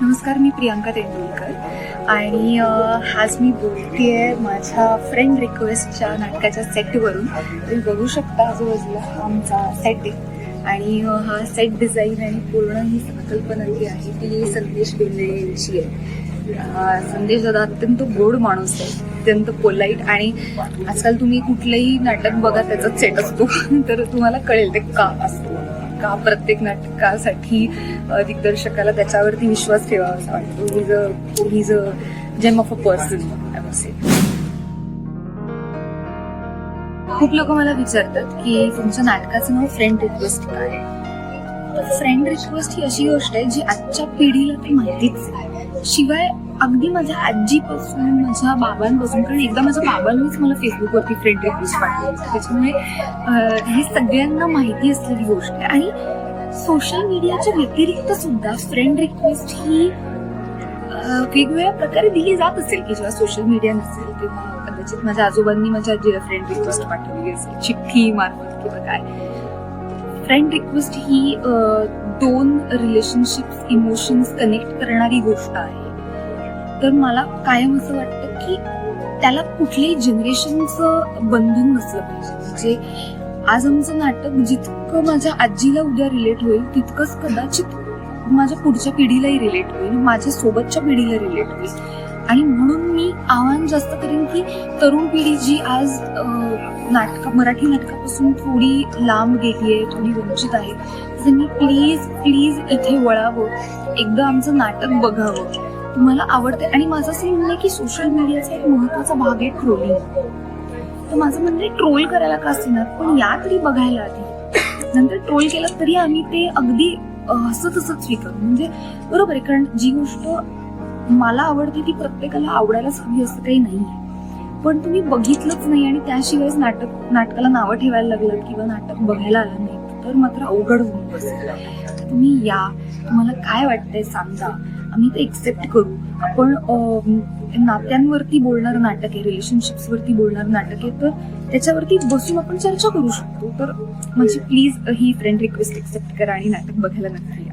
नमस्कार मी प्रियांका तेंडुलकर आणि आज मी बोलतेय माझ्या फ्रेंड रिक्वेस्टच्या नाटकाच्या सेटवरून तुम्ही बघू शकता आजूबाजूला आमचा सेट आहे आणि हा सेट डिझाईन आणि पूर्ण ही संकल्पना जी आहे ती संदेश बेंद्रे यांची आहे. संदेश दादा अत्यंत गोड माणूस आहे अत्यंत पोलाईट आणि आजकाल तुम्ही कुठलंही नाटक बघा त्याचाच सेट असतो. तर तुम्हाला कळेल ते का असतो. का प्रत्येक नाटकासाठी दिग्दर्शकाला त्याच्यावरती विश्वास ठेवावा असा वाटतो he's a a gem of a person से खूप लोक मला विचारतात की तुमच्या नाटकाचं नाव फ्रेंड रिक्वेस्ट काय आहे? तर फ्रेंड रिक्वेस्ट ही अशी गोष्ट आहे जी आजच्या पिढीला ते माहितीच आहे. शिवाय अगदी माझ्या आजीपासून माझ्या बाबांपासून कारण एकदा माझ्या बाबांनीच मला फेसबुकवरती फ्रेंड रिक्वेस्ट पाठवली. त्याच्यामुळे हे सगळ्यांना माहिती असलेली गोष्ट आहे. आणि सोशल मीडियाच्या व्यतिरिक्त सुद्धा फ्रेंड रिक्वेस्ट ही वेगवेगळ्या प्रकारे दिली जात असेल की जेव्हा सोशल मीडिया नसेल किंवा कदाचित माझ्या आजोबांनी माझ्या आजीला फ्रेंड रिक्वेस्ट पाठवली असेल चिठ्ठी मार्फत किंवा काय. फ्रेंड रिक्वेस्ट ही दोन रिलेशनशिप्स इमोशन्स कनेक्ट करणारी गोष्ट आहे. तर मला कायम असं वाटतं की त्याला कुठल्याही जनरेशनचं बंधन नसलं पाहिजे. म्हणजे आज आमचं नाटक जितकं माझ्या आजीला उद्या रिलेट होईल तितकंच कदाचित माझ्या पुढच्या पिढीलाही रिलेट होईल माझ्या सोबतच्या पिढीला रिलेट होईल. आणि म्हणून मी आव्हान जास्त करेन की तरुण पिढी जी आज नाटक मराठी नाटकापासून थोडी लांब गेली आहे थोडी वंचित आहे त्यांनी प्लीज प्लीज इथे वळावं एकदा आमचं नाटक बघावं. तुम्हाला आवडते आणि माझं असं म्हणणं आहे की सोशल मीडियाचा एक महत्त्वाचा भाग आहे ट्रोलिंग तर माझं म्हणणं आहे ट्रोल करायला का असेना पण या तरी बघायला आधी नंतर ट्रोल केलं तरी आम्ही ते अगदी हसत हसत स्वीकार. म्हणजे बरोबर आहे कारण जी गोष्ट मला आवडते ती प्रत्येकाला आवडायलाच हवी असं काही नाही पण तुम्ही बघितलंच नाही आणि त्याशिवायच नाटक नाटकाला नावं ठेवायला लागलं किंवा नाटक बघायला आलं नाही तर मात्र अवघड होऊन बसेल. तुम्ही या. तुम्हाला काय वाटतंय सांगा. आम्ही ते एक्सेप्ट करू. आपण नात्यांवरती बोलणारं नाटक आहे रिलेशनशिप्सवरती बोलणार बोलणारं नाटक आहे तर त्याच्यावरती बसून आपण चर्चा करू शकतो. तर म्हणजे प्लीज ही फ्रेंड रिक्वेस्ट एक्सेप्ट करा आणि नाटक बघायला नक्की